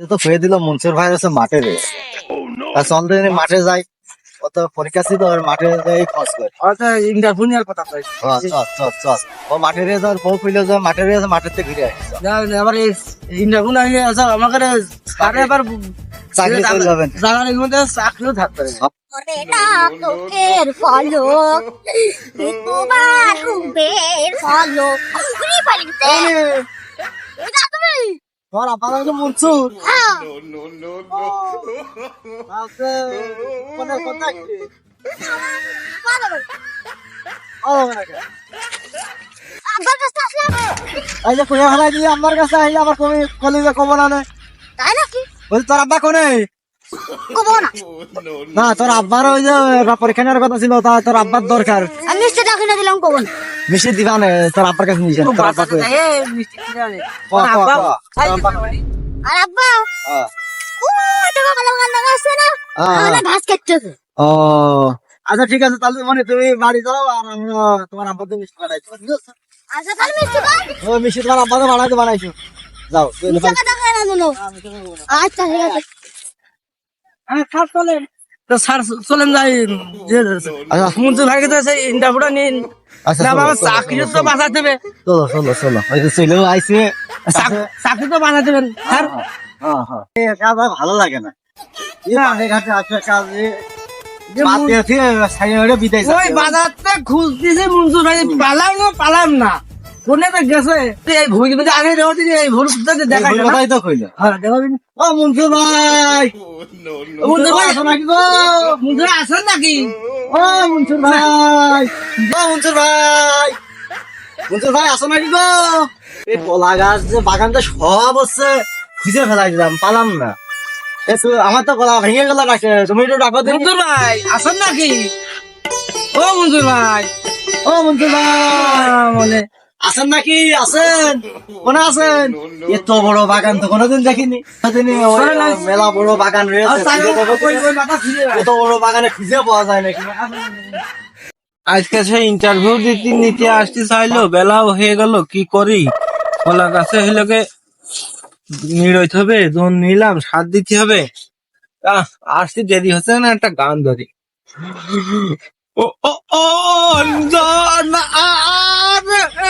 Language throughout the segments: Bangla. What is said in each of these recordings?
তো খুঁয়ে দিল মনসুর ভাই হচ্ছে মাঠে রে আর চল মাঠে যাই কত পরীক্ষা ছিল ওর মাঠে যাই খোঁজ করে। আচ্ছা ইন্টারভিউ নেওয়ার কথা কই চল চল চল ও মাঠে রে যাওয়ার বউ ফিলে যাও মাঠে রে মাঠের থেকে ঘুরে আসি আবার ইন্টারভিউ না হয়ে আচ্ছা আমাকে সাড়ে আবার চাকরি চলে যাবেন। জানার মধ্যে চাকরিও থাকতে পারে ওরে না তোকের ফলক তোমার রূপের ফলক। ঘুরি পালিতে এই যে কুয়া আমার কাছে আইলে আবার কবি কলিজে কব না নে তাই নাকি? বলছি তোর আব্বা কোনে? কব না। না তোর আব্বার ওই যে পরীক্ষা নেওয়ার কথা ছিল তা তোর আব্বার দরকার। আমি মিষ্টিটা কিনে দিলাম না মিশে দিবা নে তোর আব্বার কাছে নিয়েছেন তোর আব্বা কই ক, ক, ক। আর আব্বা। হ্যাঁ। ও টাকা ভালো গান আছে না। আমাদের ঘাস কাটতেছে ও আচ্ছা ঠিক আছে তাহলে মানে তুমি বাড়ি যাও আর আমরা তোমার আব্বাকে মিষ্টি বানাইছো আচ্ছা তাহলে মিষ্টি খান ও মিষ্টি তোমার আব্বাকে বানাইতে বানাইছো। যাও মিষ্টি দিলো আচ্ছা ঠিক আছে। চলেন তো স্যার চলেন যাই ভাইকে তো সেই ইন্টারভিউটা নিন। না চলো, বাবা চাকরি তো বাঁচাতে হবে। চলো চলো চলো ছেলেও আইছে। চাকরি তো বাঁচাতে হবে স্যার। এই কাজ আর ভালো লাগে না। বিদায় ওই বাজারতে খুঁজতেছে মঞ্জুর ভাই পালাম না পালাম না। কোনে তো গেছে। এই ভুল আগে দেওয়া এই ভুল দেখা এই কথাই তো কইলো। হ্যাঁ দেখাবি ও মনসুর ভাই। মঞ্জুর ভাই আসো নাকি গো? মঞ্জুর আসেন নাকি? ও মনসুর ভাই। ও মনসুর ভাই। মনসুর ভাই আসো নাকি গো? এই কলা গাছ যে বাগানটা সব হচ্ছে খুঁজে ফেলাই দিলাম পালাম না। আমার তো কলা ভেঙে গেল না তুমি একটু ডাকো মঞ্জুর ভাই আসেন নাকি? ও মঞ্জুর ভাই। ও মনসুর ভাই বলে আছেন নাকি আছেন কোনে আছেন এত বড় বাগান তো কোনোদিন দেখিনি। মেলা বড় বাগান রয়েছে। এত বড় বাগানে খুঁজে পাওয়া যায় নাকি আজকে সেই ইন্টারভিউ দিতে নিতে আসতে চাইলো বেলাও হয়ে গেল কি করি কলা গাছে হইলোকে নিড়ইতে হবে যখন নিলাম সার দিতে হবে আহ, আসতে দেরি হচ্ছে না একটা গান ধরি ও ও ও না তুই তুই তুই আবার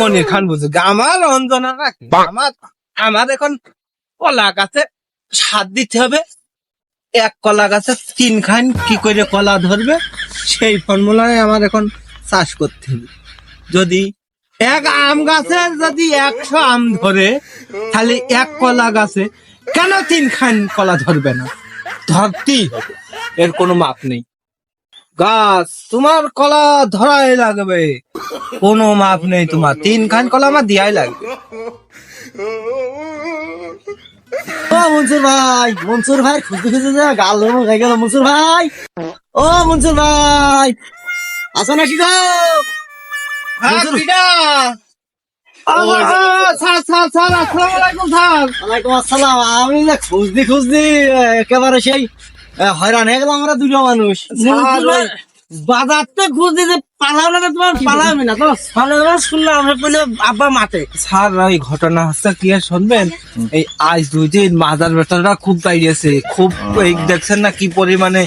মনির খান বুঝে। আমার অঞ্জনা নাকি আমার আমার এখন কলা গাছে সার দিতে হবে। এক কলা গাছে তিন খান কি করে কলা ধরবে সেই ফর্মুলায় আমার এখন চাষ করতে হবে। যদি এক আম গাছে যদি একশো আম ধরে তাহলে এক কলা গাছে কেন তিন খান কলা ধরবে না? ধরতেই হবে। এর কোনো মাপ নেই। গাছ তোমার কলা ধরাই লাগবে। কোনো মাপ নেই তোমার। তিন খান কলা আমার দিয়াই লাগবে। ও মনসুর ভাই মনসুর ভাই খুঁজতে খুঁজতে যে গাল ধরো হয়ে গেল মনসুর ভাই। ও মনসুর ভাই আসো নাকি গো মনসুর- ওয়ালাইকুম আসসালাম। আমি যে খুঁজদি খুঁজদি একেবারে সেই হয়রান হয়ে গেলাম আমরা দুটো মানুষ। দিতে পালাম না তোমার না। তোমার শুনলাম আমরা বলে আব্বা মাঠে। স্যার ওই ঘটনা হচ্ছে কি আর শুনবেন? এই আজ দুই দিন মাদার বেটারা খুব বাইরেছে খুব এই দেখছেন না কি পরিমাণে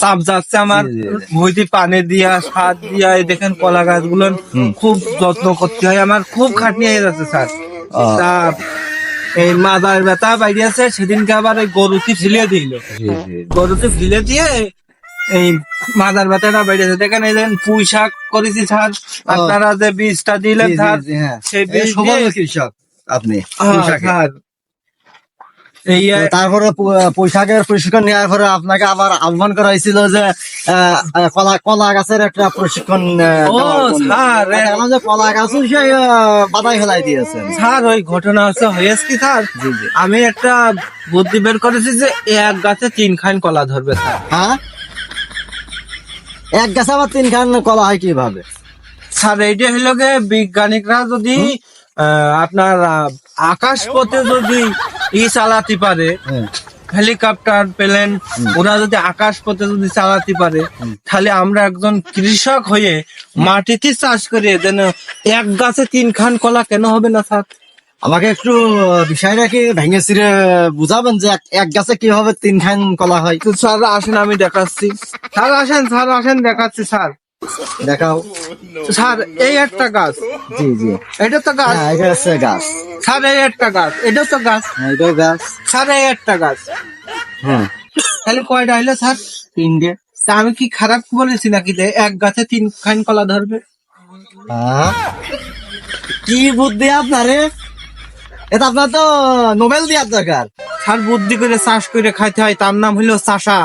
চাপ যাচ্ছে আমার জি। পানি দিয়া সার দিয়া এই দেখেন কলা গাছগুলো। খুব যত্ন করতে হয় আমার খুব খাটনি হয়ে যাচ্ছে স্যার। তা এই মাদার ব্যথা বাইরে আছে সেদিনকে আবার এই গরুটি ফিলে দিল। গরুতে ফিলে দিয়ে এই মাদার ব্যথাটা আছে। দেখেন এই দেখেন পুঁই শাক করেছি স্যার আপনারা যে বীজটা দিলেন স্যার হ্যাঁ। সেই বীজ কৃষক আপনি হ্যাঁ, কৃষকে। স্যার এই তো তারপরে পোশাকের প্রশিক্ষণ নেওয়ার পরে আপনাকে আবার আহ্বান করা হয়েছিল যে কলা কলা গাছের একটা প্রশিক্ষণ কলা গাছও সে বাধাই ফেলাই দিয়েছেন। স্যার ওই ঘটনা হচ্ছে হয়েছে কি স্যার? আমি একটা বুদ্ধি বের করেছি যে এক গাছে তিন খান কলা ধরবে স্যার। হ্যাঁ? এক গাছে আবার তিন খান কলা হয় কীভাবে? স্যার এইটা হলো বিজ্ঞানিকরা যদি আহ, আপনার আকাশ পথে যদি ই চালাতে পারে। হেলিকপ্টার প্লেন ওরা যদি আকাশ পথে যদি চালাতে পারে তাহলে আমরা একজন কৃষক হয়ে মাটিতে চাষ করে যেন এক গাছে তিন খান কলা কেন হবে না স্যার? আমাকে একটু বিষয়টা কি ভেঙে চিরে বুঝাবেন যে এক- গাছে কীভাবে তিন খান কলা হয়? স্যার আসেন আমি দেখাচ্ছি। স্যার আসেন স্যার আসেন দেখাচ্ছি স্যার। দেখাও। স্যার এই একটা গাছ। জি জি। এটা তো গাছ। হ্যাঁ এটা হচ্ছে গাছ। স্যার এই একটা গাছ। এটাও তো গাছ। হ্যাঁ এটাও গাছ। স্যার এই একটা গাছ। হ্যাঁ। তাহলে কয়টা হইল স্যার? তিনটে। তা আমি কি খারাপ বলেছি নাকি যে এক গাছে তিন খান কলা ধরবে? হ্যাঁ? কি বুদ্ধি আপনারে? এটা আপনার তো নোবেল দেওয়ার দরকার। স্যার বুদ্ধি করে চাষ করে খাইতে হয় তার নাম হলো চাষা।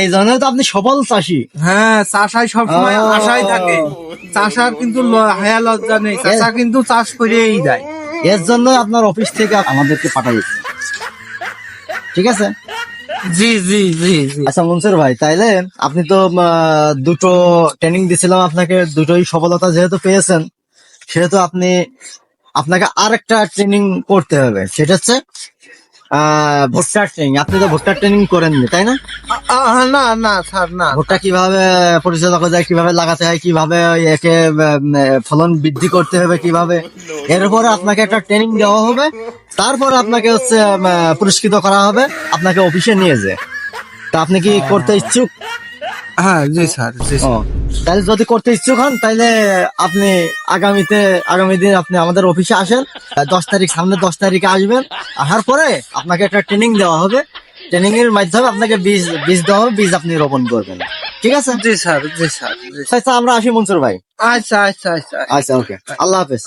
এই জন্য তো আপনি সফল চাষি। হ্যাঁ চাষায় সবসময়। আশায় থাকে। চাষার কিন্তু হায়া লজ্জা নেই। চাষা কিন্তু চাষ করেই যায়। এর জন্য আপনার অফিস থেকে আমাদেরকে পাঠাইছে ঠিক আছে? জি জি জি জি। আচ্ছা মনসুর ভাই তাইলে আপনি তো দুটো ট্রেনিং দিছিলাম আপনাকে দুটোই সফলতা যেহেতু পেয়েছেন সেহেতু আপনি আপনাকে আরেকটা ট্রেনিং করতে হবে। সেটা হচ্ছে আহ, ভুট্টার ট্রেনিং আপনি তো ভুট্টার ট্রেনিং করেননি তাই না? না না স্যার না। ভুট্টা কীভাবে পরিচালনা করা যায় কীভাবে লাগাতে হয় কীভাবে একে ফলন বৃদ্ধি করতে হবে কীভাবে? এর উপরে আপনাকে একটা ট্রেনিং দেওয়া হবে তারপর আপনাকে হচ্ছে পুরস্কৃত করা হবে আপনাকে অফিসে নিয়ে যে তা আপনি কি করতে ইচ্ছুক? হ্যাঁ জি স্যার জি তাহলে যদি করতে ইচ্ছুক হন তাহলে আপনি আগামীতে আগামী দিন আপনি আমাদের অফিসে আসেন দশ তারিখ সামনে দশ তারিখে আসবেন। আসার পরে আপনাকে একটা ট্রেনিং দেওয়া হবে। ট্রেনিং এর মাধ্যমে আপনাকে বীজ বীজ দেওয়া হবে বীজ আপনি রোপণ করবেন। ঠিক আছে? জি স্যার জি স্যার জি স্যার। আচ্ছা আমরা আসি মনসুর ভাই। আচ্ছা আচ্ছা আচ্ছা। আচ্ছা ওকে। আল্লাহ হাফেজ।